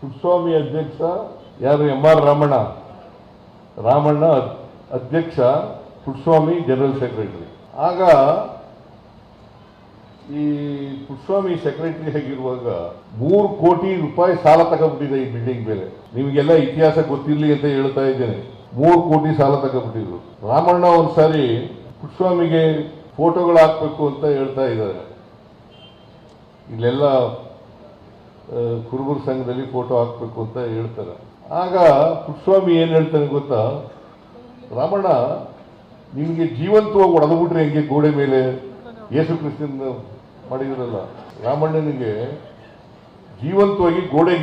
ಪುಟ್ಟಸ್ವಾಮಿ ಅಧ್ಯಕ್ಷ, ಯಾರು M R Ramanna? Ramanna ಅಧ್ಯಕ್ಷ ಪುಟ್ಟಸ್ವಾಮಿ ಜನರಲ್ ಸೆಕ್ರೆಟರಿ. ಆಗ ಈ ಪುಟ್ಟಸ್ವಾಮಿ ಸೆಕ್ರೆಟರಿ ಆಗಿರುವಾಗ ಮೂರು ಕೋಟಿ ರೂಪಾಯಿ ಸಾಲ ತಗೊಂಡ್ಬಿಟ್ಟಿದೆ ಈ ಬಿಲ್ಡಿಂಗ್ ಮೇಲೆ. ನಿಮಗೆಲ್ಲ ಇತಿಹಾಸ ಗೊತ್ತಿರಲಿ ಅಂತ ಹೇಳ್ತಾ ಇದ್ದೇನೆ. ಮೂರು ಕೋಟಿ ಸಾಲ ತಗೊಂಡ್ಬಿಟ್ಟಿದ್ರು. ರಾಮಣ್ಣ ಒಂದ್ಸಾರಿ ಪುಟ್ಟಸ್ವಾಮಿಗೆ ಫೋಟೋಗಳು ಹಾಕ್ಬೇಕು ಅಂತ ಹೇಳ್ತಾ ಇದ್ದಾರೆ. ಇಲ್ಲೆಲ್ಲ ಕುರುಬರ ಸಂಘದಲ್ಲಿ ಫೋಟೋ ಹಾಕ್ಬೇಕು ಅಂತ ಹೇಳ್ತಾರೆ. ಆಗ ಪುಟ್ಸ್ವಾಮಿ ಏನು ಹೇಳ್ತಾನೆ ಗೊತ್ತಾ? ರಾಮಣ್ಣ, ನಿಮಗೆ ಜೀವಂತವಾಗಿ ಹೊಡೆದ್ಬಿಟ್ರೆ ಹೆಂಗೆ ಗೋಡೆ ಮೇಲೆ? ಯೇಸು ಕ್ರಿಸ್ತನ ಮಾಡಿದ್ರಲ್ಲ. ರಾಮಣ್ಣನಿಗೆ ಜೀವಂತವಾಗಿ ಗೋಡೆ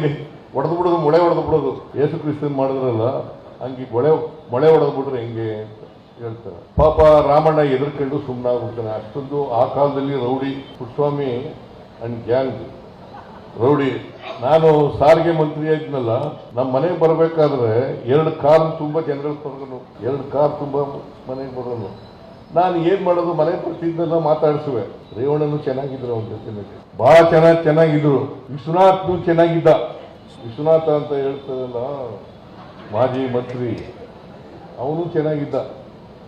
ಒಡೆದು ಬಿಡೋದು ಮೊಳೆ ಹೊಡೆದು ಬಿಡೋದು ಯೇಸು ಕ್ರಿಸ್ತನ್ ಮಾಡಿದ್ರಲ್ಲ, ಹಂಗೆ ಗೊಳೆ, ಮೊಳೆ ಹೊಡೆದು ಬಿಟ್ರೆ ಹೆಂಗೆ ಅಂತ ಹೇಳ್ತಾರೆ. ಪಾಪ ರಾಮಣ್ಣ ಎದುರ್ಕೊಂಡು ಸುಮ್ಮನಾಗ್ಬಿಡ್ತಾನೆ ಅಷ್ಟೊಂದು ಆ ಕಾಲದಲ್ಲಿ rowdy Puttaswamy and gang rowdy ನಾನು ಸಾರಿಗೆ ಮಂತ್ರಿ ಆಗಿದ್ನಲ್ಲ ನಮ್ಮ ಮನೆಗೆ ಬರಬೇಕಾದ್ರೆ ಎರಡು ಕಾರ್ ತುಂಬಾ ಜನಗಳು ಬರೋನು ಎರಡು ಕಾರ್ ತುಂಬಾ ಮನೆಗೆ ಬರೋನು. ನಾನು ಏನ್ ಮಾಡೋದು, ಮನೆ ಬರ್ತಿದ್ದೆಲ್ಲ ಮಾತಾಡಿಸುವೆ. ರೇವಣ್ಣನು ಚೆನ್ನಾಗಿದ್ರು ಅವನ ಜೊತೆ ಬಹಳ ಚೆನ್ನಾಗಿ ಚೆನ್ನಾಗಿದ್ರು. ವಿಶ್ವನಾಥ್ನು ಚೆನ್ನಾಗಿದ್ದ. ವಿಶ್ವನಾಥ ಅಂತ ಹೇಳ್ತಾರಲ್ಲ, ಮಾಜಿ ಮಂತ್ರಿ. ಅವನು ಚೆನ್ನಾಗಿದ್ದ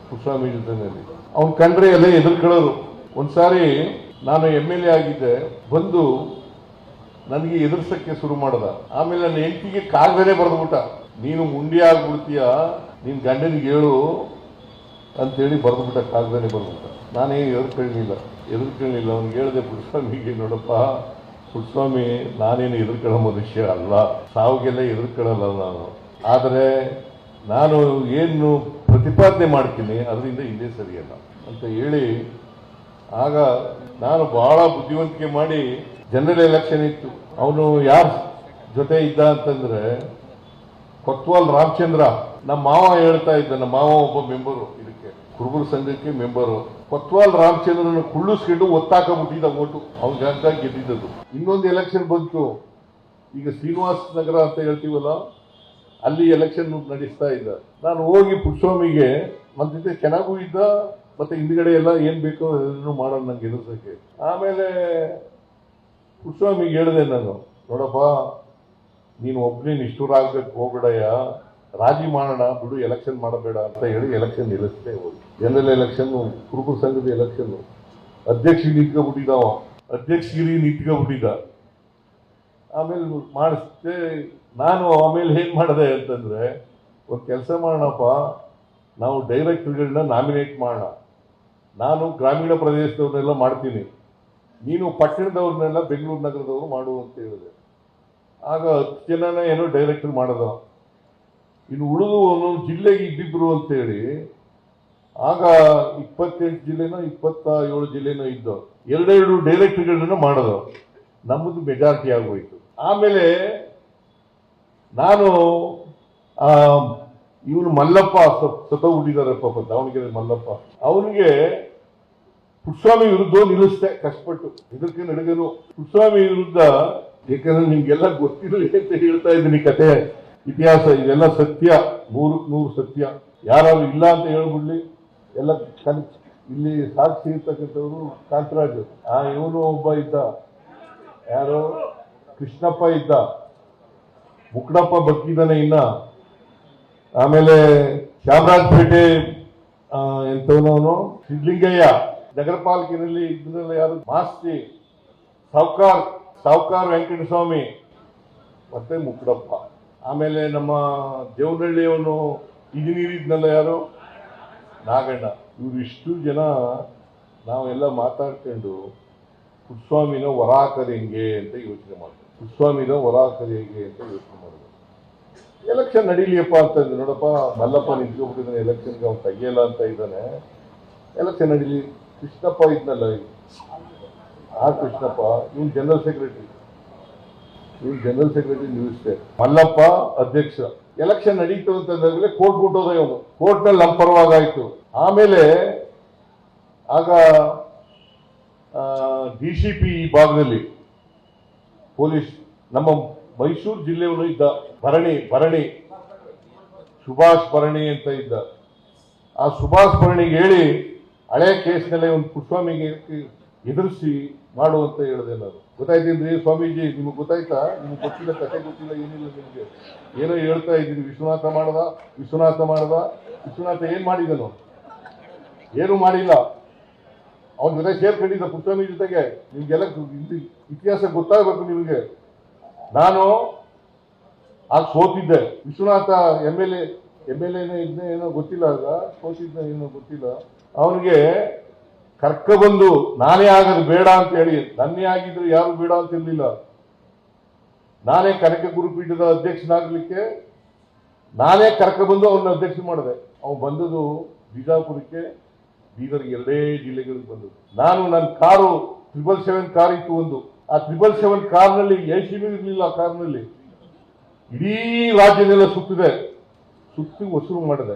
ಕುಸ್ವಾಮಿ ಜೊತೆನಲ್ಲಿ ಅವ್ನು ಕಂಡ್ರೆ ಎಲ್ಲ ಎದುರ್ಕೊಳ್ಳೋರು. ಒಂದ್ಸಾರಿ ನಾನು ಎಂ ಎಲ್ ಎ ಆಗಿದ್ದೆ, ಬಂದು ನನಗೆ ಎದುರ್ಸಕ್ಕೆ ಶುರು ಮಾಡದ. ಆಮೇಲೆ ನನ್ನ ಹೆಂಡತಿಗೆ ಕಾಗದನೇ ಬರೆದ್ಬಿಟ್ಟ ನೀನು ಮುಂಡಿ ಆಗ್ಬಿಡ್ತೀಯ? ನಿನ್ ಗಂಡನಿಗೆ ಹೇಳು ಅಂತೇಳಿ ಬರೆದ್ಬಿಟ್ಟ ಕಾಗದನೇ ಬರೆದ್ಬಿಟ್ಟ ನಾನೇ ಎದುರ್ಕೊಳ್ಳಲಿಲ್ಲ ಎದುರ್ಕೊಳ್ಳಲಿಲ್ಲ ಅವ್ನಿಗೆ ಹೇಳಿದೆ ಪುಟ್ಟಸ್ವಾಮಿಗೆ ನೋಡಪ್ಪ. ಪುಟ್ಸ್ವಾಮಿ, ನಾನೇನು ಎದುರ್ಕೊಳ್ಳೋ ಮನುಷ್ಯ ಅಲ್ಲ. ಸಾವಿಗೆಲ್ಲ ಎದುರ್ಕೊಳ್ಳಲ್ಲ ನಾನು. ಆದರೆ ನಾನು ಏನು ಪ್ರತಿಪಾದನೆ ಮಾಡ್ತೀನಿ, ಅದರಿಂದ ಹಿಂದೆ ಸರಿಯಲ್ಲ. ಅಂತ ಹೇಳಿ ಆಗ ನಾನು ಬಹಳ ಬುದ್ಧಿವಂತಿಕೆ ಮಾಡಿ ಜನರಲ್ ಎಲೆಕ್ಷನ್ ಇತ್ತು. ಅವನು ಯಾರ ಜೊತೆ ಇದ್ದ ಅಂತಂದ್ರೆ ಕೊತ್ವಾಲ್ ರಾಮಚಂದ್ರ. ನಮ್ಮ ಮಾವ ಹೇಳ್ತಾ ಇದ್ದ, ನಮ್ಮ ಮಾವ ಒಬ್ಬ ಮೆಂಬರು ಇದಕ್ಕೆ, ಕುರುಬರ ಸಂಘಕ್ಕೆ ಮೆಂಬರು ಕೊತ್ವಾಲ್ ರಾಮಚಂದ್ರನ ಕುಳ್ಳಿಸ್ಕೊಂಡು ಒತ್ತಾಕಬಿಟ್ಟಿದ್ದ ಓಟು ಅವ್ನ ಜಾಗದಾಗ ಗೆದ್ದಿದ್ದದು. ಇನ್ನೊಂದು ಎಲೆಕ್ಷನ್ ಬಂತು. ಈಗ ಶ್ರೀನಿವಾಸ್ ನಗರ ಅಂತ ಹೇಳ್ತೀವಲ್ಲ, ಅಲ್ಲಿ ಎಲೆಕ್ಷನ್ ನಡೆಸ್ತಾ ಇದ್ದ. ನಾನು ಹೋಗಿ ಪುಟ್ಸ್ವಾಮಿಗೆ ನನ್ನ ಜೊತೆ ಚೆನ್ನಾಗೂ ಇದ್ದ ಮತ್ತೆ ಹಿಂದ್ಗಡೆ ಎಲ್ಲ ಏನು ಬೇಕೋ ಅದನ್ನು ಮಾಡೋಣ ನಂಗೆ ಎದುರ್ಸಕ್ಕೆ. ಆಮೇಲೆ ಕುಸ್ವಾಮಿಗೆ ಹೇಳಿದೆ ನಾನು, ನೋಡಪ್ಪ, ನೀನು ಒಬ್ಬನೇ ನಿಷ್ಠುರಾಗ್ಬೇಕು ಹೋಗ್ಬೇಡಯ್ಯ. ರಾಜಿ ಮಾಡೋಣ, ಬಿಡು ಎಲೆಕ್ಷನ್ ಮಾಡಬೇಡ ಅಂತ ಹೇಳಿ ಎಲೆಕ್ಷನ್ ನಿಲ್ಲಿಸ್ತೇ ಹೋಗಿ. ಜನರಲ್ ಎಲೆಕ್ಷನ್ ಕುರುಬರ ಸಂಘದ ಎಲೆಕ್ಷನ್ ಅಧ್ಯಕ್ಷ ನಿಂತ್ಕೊಬಿಟ್ಟಿದ್ದಾವ ಅಧ್ಯಕ್ಷಗಿರಿ ನಿಂತ್ಕೊಬಿಟ್ಟಿದ್ದ ಆಮೇಲೆ ಮಾಡಿಸ್ದೆ, ನಾನು ಆಮೇಲೆ ಏನು ಮಾಡಿದೆ ಅಂತಂದ್ರೆ, ಒಂದು ಕೆಲಸ ಮಾಡೋಣಪ್ಪ, ನಾವು ಡೈರೆಕ್ಟರ್ಗಳನ್ನ ನಾಮಿನೇಟ್ ಮಾಡೋಣ. ನಾನು ಗ್ರಾಮೀಣ ಪ್ರದೇಶದವ್ರನ್ನೆಲ್ಲ ಮಾಡ್ತೀನಿ. ನೀನು ಪಟ್ಟಣದವ್ರನ್ನೆಲ್ಲ ಬೆಂಗಳೂರು ನಗರದವರು ಮಾಡು ಅಂತ ಹೇಳಿದೆ. ಆಗ ಹತ್ತು ಜನನ ಏನೋ ಡೈರೆಕ್ಟರ್ ಮಾಡೋದು. ಇನ್ನು ಉಳಿದು ಒಂದೊಂದು ಜಿಲ್ಲೆಗೆ ಇದ್ದಿದ್ರು ಅಂತೇಳಿ ಆಗ ಇಪ್ಪತ್ತೆಂಟು ಜಿಲ್ಲೆನೋ ಇಪ್ಪತ್ತ ಏಳು ಜಿಲ್ಲೆನೋ ಇದ್ದು. ಎರಡೆರಡು ಡೈರೆಕ್ಟರ್ಗಳನ್ನ ಮಾಡೋದು. ನಮ್ಮದು ಮೆಜಾರಿಟಿ ಆಗೋಯ್ತು. ಆಮೇಲೆ ನಾನು ಇವನು ಮಲ್ಲಪ್ಪ ಸತ ಉಳಿದಾರೆ ಪಾಪ, ದಾವಣಗೆರೆ ಮಲ್ಲಪ್ಪ. ಅವನಿಗೆ ಪುಟ್ಸ್ವಾಮಿ ವಿರುದ್ಧ ನಿಲ್ಲಿಸ್ತೆ ಕಷ್ಟಪಟ್ಟು. ಇದಕ್ಕೆ ನಡಗನು ಪುಟ್ಸ್ವಾಮಿ ವಿರುದ್ಧ ಯಾಕಂದ್ರೆ ನಿಮ್ಗೆಲ್ಲ ಗೊತ್ತಿರಲಿ ಅಂತ ಹೇಳ್ತಾ ಇದ್ದೀನಿ ಕತೆ. ಇತಿಹಾಸ, ಇದೆಲ್ಲ ಸತ್ಯ, ನೂರು ನೂರು ಸತ್ಯ. ಯಾರಾದ್ರೂ ಇಲ್ಲ ಅಂತ ಹೇಳ್ಬಿಡ್ಲಿ. ಎಲ್ಲ ಇಲ್ಲಿ ಸಾಕ್ಷಿ ಇರ್ತಕ್ಕಂಥವ್ರು ಕಾಂತರಾಜ್. ಆ ಇವನು ಒಬ್ಬ ಇದ್ದ. ಯಾರೋ? ಕೃಷ್ಣಪ್ಪ ಇದ್ದ. ಮುಕ್ಕಡಪ್ಪ ಬದುಕಿದ್ದಾನೆ ಇನ್ನ. ಆಮೇಲೆ ಚಾಮರಾಜಪೇಟೆ ಎಂಥವನವನು ಸಿದ್ಲಿಂಗಯ್ಯ. ನಗರ ಪಾಲಿಕೆಯಲ್ಲಿ ಯಾರು? ಮಾಸ್ತಿ, ಸಾವ್ಕಾರ್ ಸಾವ್ಕಾರ್ ವೆಂಕಟಸ್ವಾಮಿ. ಮತ್ತೆ ಮುಕ್ಕಡಪ್ಪ ಆಮೇಲೆ ನಮ್ಮ ದೇವನಹಳ್ಳಿಯವನು ಇಂಜಿನಿಯರ್ ಇದ್ನಲ್ಲ ಯಾರು? ನಾಗಣ್ಣ. ಇವರಿಷ್ಟು ಜನ ನಾವೆಲ್ಲ ಮಾತಾಡ್ಕೊಂಡು ಪುಟ್ಟಸ್ವಾಮಿನ ವರಾಕರಿ ಹೆಂಗೆ ಅಂತ ಯೋಚನೆ ಮಾಡಿದ್ವಿ ಪುಟ್ಟಸ್ವಾಮಿನ ವರಾಕರಿ ಹೆಂಗೆ ಅಂತ ಯೋಚನೆ ಮಾಡಿದ್ವಿ ಎಲೆಕ್ಷನ್ ನಡೀಲಿಯಪ್ಪ ಅಂತಂದ್ರೆ ನೋಡಪ್ಪ, ಮಲ್ಲಪ್ಪ ನಿಂತ್ಕೊಂಡ್ಬಿಟ್ಟಿದ್ದಾನೆ ಎಲೆಕ್ಷನ್ಗೆ ಅವ್ನು ತೆಗಿಯಲ್ಲ ಅಂತ ಇದ್ದಾನೆ. ಎಲೆಕ್ಷನ್ ನಡೀಲಿ. ಕೃಷ್ಣಪ್ಪ ಇದ್ನಲ್ಲ ಆ ಕೃಷ್ಣಪ್ಪ, ನೀನು ಜನರಲ್ ಸೆಕ್ರೆಟರಿ ನೀನು ಜನರಲ್ ಸೆಕ್ರೆಟರಿ ನ್ಯೂಸ್ ಮಲ್ಲಪ್ಪ ಅಧ್ಯಕ್ಷ. ಎಲೆಕ್ಷನ್ ನಡೀತು ಅಂತಂದ್ರೆ ಕೋರ್ಟ್ ಕೊಟ್ಟೋದ ಇವನು ಕೋರ್ಟ್ನಲ್ಲಿ ನಮ್ಮ ಪರವಾಗಾಯ್ತು. ಆಮೇಲೆ ಆಗ ಡಿ ಸಿ ಪಿ ಭಾಗದಲ್ಲಿ ಪೊಲೀಸ್ ನಮ್ಮ ಮೈಸೂರು ಜಿಲ್ಲೆಯವನು ಇದ್ದ. ಭರಣಿ ಭರಣಿ. ಸುಭಾಷ್ ಭರಣಿ ಅಂತ ಇದ್ದ. ಆ ಸುಭಾಷ್ ಭರಣಿಗೆ ಹೇಳಿ, ಹಳೆ ಕೇಸ್ನಲ್ಲಿ ಒಂದು ಪುಷ್ಪಾಮಿಗೆ ಎದುರಿಸಿ ಮಾಡು ಅಂತ ಹೇಳಿದೆ ನಾನು. ಗೊತ್ತಾಯ್ತೀನಿ ಸ್ವಾಮೀಜಿ, ನಿಮ್ಗೆ ಗೊತ್ತಾಯ್ತಾ? ನಿಮ್ಗೆ ಗೊತ್ತಿಲ್ಲ, ಕತೆ ಗೊತ್ತಿಲ್ಲ, ಏನಿಲ್ಲ ನಿಮಗೆ? ಏನೋ ಹೇಳ್ತಾ ಇದ್ದೀನಿ, ವಿಶ್ವನಾಥ ಮಾಡ್ದ ವಿಶ್ವನಾಥ ಮಾಡ್ದ, ವಿಶ್ವನಾಥ ಏನು ಮಾಡಿದನು ಏನು ಮಾಡಿಲ್ಲ. ಅವನ ಜೊತೆ ಸೇರ್ಕೊಂಡಿದ್ದ ಪುಟ್ಟಸ್ವಾಮಿ ಜೊತೆಗೆ ನಿಮ್ಗೆಲ್ಲ ಇತಿಹಾಸ ಗೊತ್ತಾಗಬೇಕು ನಿಮಗೆ. ನಾನು ಆಗ ಸೋತಿದ್ದೆ. Vishwanatha M L A M L ಎನೇ ಇದ್ನೇ ಏನೋ ಗೊತ್ತಿಲ್ಲ ಆಗ ಸೋತಿದ್ದ ಏನೋ ಗೊತ್ತಿಲ್ಲ. ಅವನಿಗೆ ಕರ್ಕ ಬಂದು, ನಾನೇ ಆಗೋದು ಬೇಡ ಅಂತ ಹೇಳಿ, ನನ್ನೇ ಆಗಿದ್ರು ಯಾರು ಬೇಡ ಅಂತ ಇರಲಿಲ್ಲ. ನಾನೇ ಕನಕ ಗುರುಪೀಠದ ಅಧ್ಯಕ್ಷನಾಗಲಿಕ್ಕೆ, ನಾನೇ ಕರ್ಕ ಬಂದು ಅವ್ರನ್ನ ಅಧ್ಯಕ್ಷ ಮಾಡಿದೆ. ಅವನು ಬಂದದ್ದು ಬಿಜಾಪುರಕ್ಕೆ, ಬೀದರ್ ಎರಡೇ ಜಿಲ್ಲೆಗಳಿಗೆ ಬಂದದ್ದು. ನಾನು ನನ್ನ ಕಾರು ತ್ರಿಬಲ್ ಸೆವೆನ್ ಕಾರ್ ಇತ್ತು ಒಂದು. ಆ ತ್ರಿಬಲ್ ಸೆವೆನ್ ಕಾರ್ನಲ್ಲಿ ಬಿ ಇರಲಿಲ್ಲ ಆ ಕಾರ್ನಲ್ಲಿ. ಇಡೀ ರಾಜ್ಯದೆಲ್ಲ ಸುತ್ತಿದೆ. ಸುತ್ತಿ ವಸೂಲು ಮಾಡಿದೆ.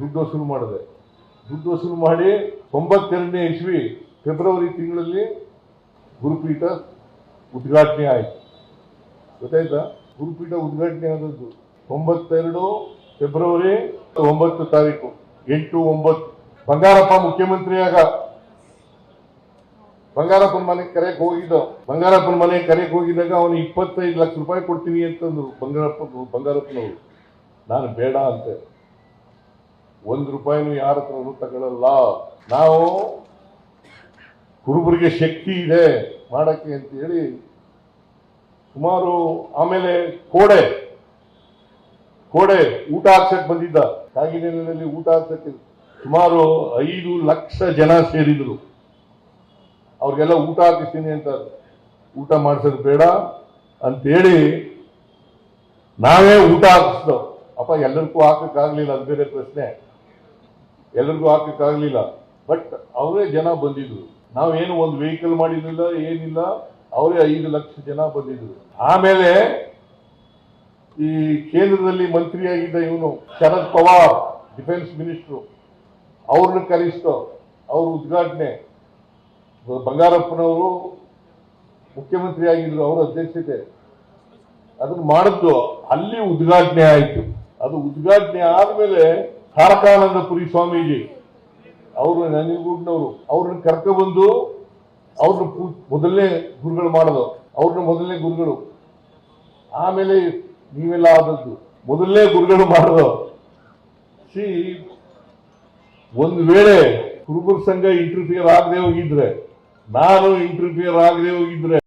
ದುಡ್ಡು ವಸೂಲು ಮಾಡಿದೆ. ದುಡ್ಡು ವಸೂಲು ಮಾಡಿ ತೊಂಬತ್ತೆರಡನೇ ಇಸ್ವಿ ಫೆಬ್ರವರಿ ತಿಂಗಳಲ್ಲಿ ಗುರುಪೀಠ ಉದ್ಘಾಟನೆ ಆಯಿತು. ಗೊತ್ತಾಯ್ತಾ? ಗುರುಪೀಠ ಉದ್ಘಾಟನೆ ಆದದ್ದು ತೊಂಬತ್ತೆರಡು ಫೆಬ್ರವರಿ ಒಂಬತ್ತು ತಾರೀಕು, ಎಂಟು ಒಂಬತ್ತು. ಬಂಗಾರಪ್ಪ ಮುಖ್ಯಮಂತ್ರಿಯಾಗ ಬಂಗಾರಪ್ಪನ ಮನೆ ಕರೆಯಕ್ಕೆ ಹೋಗಿದ್ದ. ಬಂಗಾರಪ್ಪನ ಮನೆ ಕರೆಯಕ್ಕೆ ಹೋಗಿದ್ದಾಗ ಅವನು ಇಪ್ಪತ್ತೈದು ಲಕ್ಷ ರೂಪಾಯಿ ಕೊಡ್ತೀನಿ ಅಂತಂದ್ರು ಬಂಗಾರಪ್ಪ ಬಂಗಾರಪ್ಪನವರು. ನಾನು ಬೇಡ ಅಂತೆ. ಒಂದು ರೂಪಾಯಿನೂ ಯಾರ ಹತ್ರ ತಗೊಳ್ಳಲ್ಲ ನಾವು ಕುರುಬರಿಗೆ ಶಕ್ತಿ ಇದೆ ಮಾಡಕ್ಕೆ ಅಂತ ಹೇಳಿ ಸುಮಾರು ಆಮೇಲೆ ಕೋಡೆ ಕೋಡೆ ಊಟ ಹಾಕ್ಸಕ್ ಬಂದಿದ್ದ. ಕಾಗಿನೆಲೆಯಲ್ಲಿ ಊಟ ಹಾಕ್ಸಕ್ಕೆ ಸುಮಾರು ಐದು ಲಕ್ಷ ಜನ ಸೇರಿದ್ರು. ಅವ್ರಿಗೆಲ್ಲ ಊಟ ಹಾಕಿಸ್ತೀನಿ ಅಂತ ಊಟ ಮಾಡಿಸೋದು ಬೇಡ ಅಂತೇಳಿ ನಾವೇ ಊಟ ಹಾಕಿಸ್ದು. ಅಪ್ಪ, ಎಲ್ಲರಿಗೂ ಹಾಕಕ್ಕಾಗಲಿಲ್ಲ ಅದು ಬೇರೆ ಪ್ರಶ್ನೆ. ಎಲ್ಲರಿಗೂ ಹಾಕಕ್ಕಾಗಲಿಲ್ಲ. ಬಟ್ ಅವರೇ ಜನ ಬಂದಿದ್ರು. ನಾವೇನು ಒಂದು ವೆಹಿಕಲ್ ಮಾಡಿರಲಿಲ್ಲ ಏನಿಲ್ಲ, ಅವರೇ ಐದು ಲಕ್ಷ ಜನ ಬಂದಿದ್ರು. ಆಮೇಲೆ ಈ ಕೇಂದ್ರದಲ್ಲಿ ಮಂತ್ರಿಯಾಗಿದ್ದ ಇವನು, ಶರದ್ ಪವಾರ್ ಡಿಫೆನ್ಸ್ ಮಿನಿಸ್ಟ್ರು ಅವ್ರನ್ನ ಕರೆಸ್ತೋ ಅವ್ರ ಉದ್ಘಾಟನೆ. ಬಂಗಾರಪ್ಪನವರು ಮುಖ್ಯಮಂತ್ರಿ ಆಗಿದ್ರು ಅವರ ಅಧ್ಯಕ್ಷತೆ. ಅದನ್ನು ಮಾಡಿದ್ದು, ಅಲ್ಲಿ ಉದ್ಘಾಟನೆ ಆಯಿತು. ಅದು ಉದ್ಘಾಟನೆ ಆದಮೇಲೆ ತಾರಕಾನಂದಪುರಿ ಸ್ವಾಮೀಜಿ, ಅವರು ನಂಜನಗೂಡಿನವರು, ಅವ್ರನ್ನ ಕರ್ಕೊಬಂದು ಅವ್ರನ್ನ ಮೊದಲನೇ ಗುರುಗಳು ಮಾಡೋದು ಅವ್ರನ್ನ ಮೊದಲನೇ ಗುರುಗಳು. ಆಮೇಲೆ ನೀವೆಲ್ಲ ಆದದ್ದು, ಮೊದಲನೇ ಗುರುಗಳು ಮಾಡೋದು ಶ್ರೀ, ಒಂದು ವೇಳೆ ಕುರುಬರ ಸಂಘ ಇಂಟರ್ಫಿಯರ್ ಆಗದೆ ಹೋಗಿದ್ರೆ ನಾನು ಇಂಟರ್ಫಿಯರ್ ಆಗದೆ ಹೋಗಿದ್ರೆ